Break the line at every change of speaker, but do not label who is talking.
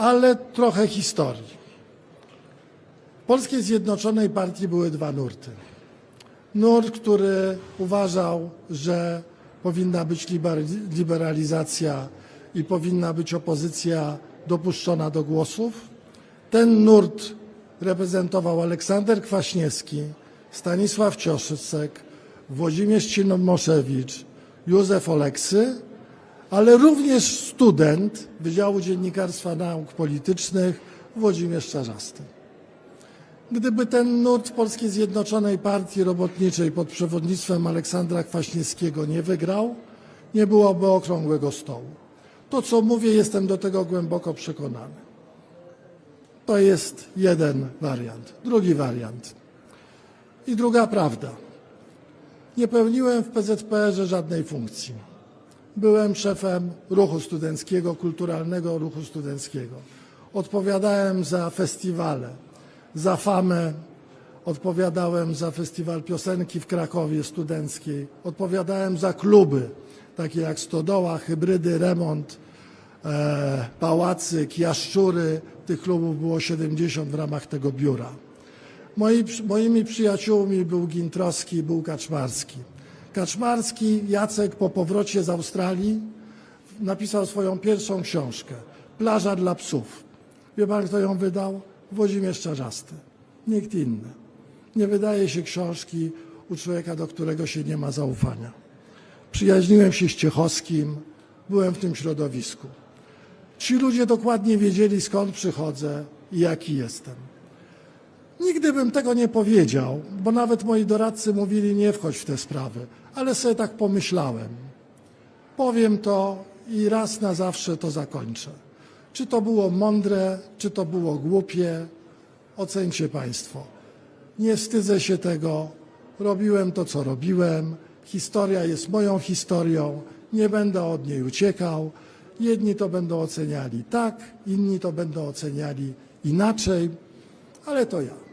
Ale trochę historii. W Polskiej Zjednoczonej Partii były dwa nurty. Nurt, który uważał, że powinna być liber- liberalizacja i powinna być opozycja dopuszczona do głosów. Ten nurt reprezentował Aleksander Kwaśniewski, Stanisław Cioszycek, Włodzimierz Cimoszewicz, Józef Oleksy, ale również student Wydziału Dziennikarstwa Nauk Politycznych Włodzimierz Czarzasty. Gdyby ten nurt Polskiej Zjednoczonej Partii Robotniczej pod przewodnictwem Aleksandra Kwaśniewskiego nie wygrał, nie byłoby okrągłego stołu. To, co mówię, jestem do tego głęboko przekonany. To jest jeden wariant. Drugi wariant. I druga prawda. Nie pełniłem w PZPR-ze żadnej funkcji. Byłem szefem ruchu studenckiego, kulturalnego ruchu studenckiego. Odpowiadałem za festiwale, za famę, odpowiadałem za festiwal piosenki w Krakowie studenckiej, odpowiadałem za kluby, takie jak Stodoła, Hybrydy, Remont, e, Pałacyk, Jaszczury. Tych klubów było 70 w ramach tego biura. Moi, moimi przyjaciółmi był Gintrowski był Kaczmarski. Kaczmarski, Jacek po powrocie z Australii napisał swoją pierwszą książkę Plaża dla psów. Wie pan, kto ją wydał? Włodzimierz Czarzasty. Nikt inny. Nie wydaje się książki u człowieka, do którego się nie ma zaufania. Przyjaźniłem się z Ciechowskim, byłem w tym środowisku. Ci ludzie dokładnie wiedzieli, skąd przychodzę i jaki jestem. Nigdy bym tego nie powiedział, bo nawet moi doradcy mówili nie wchodź w te sprawy, ale sobie tak pomyślałem. Powiem to i raz na zawsze to zakończę. Czy to było mądre, czy to było głupie, ocencie Państwo. Nie wstydzę się tego, robiłem to, co robiłem. Historia jest moją historią, nie będę od niej uciekał. Jedni to będą oceniali tak, inni to będą oceniali inaczej, ale to ja.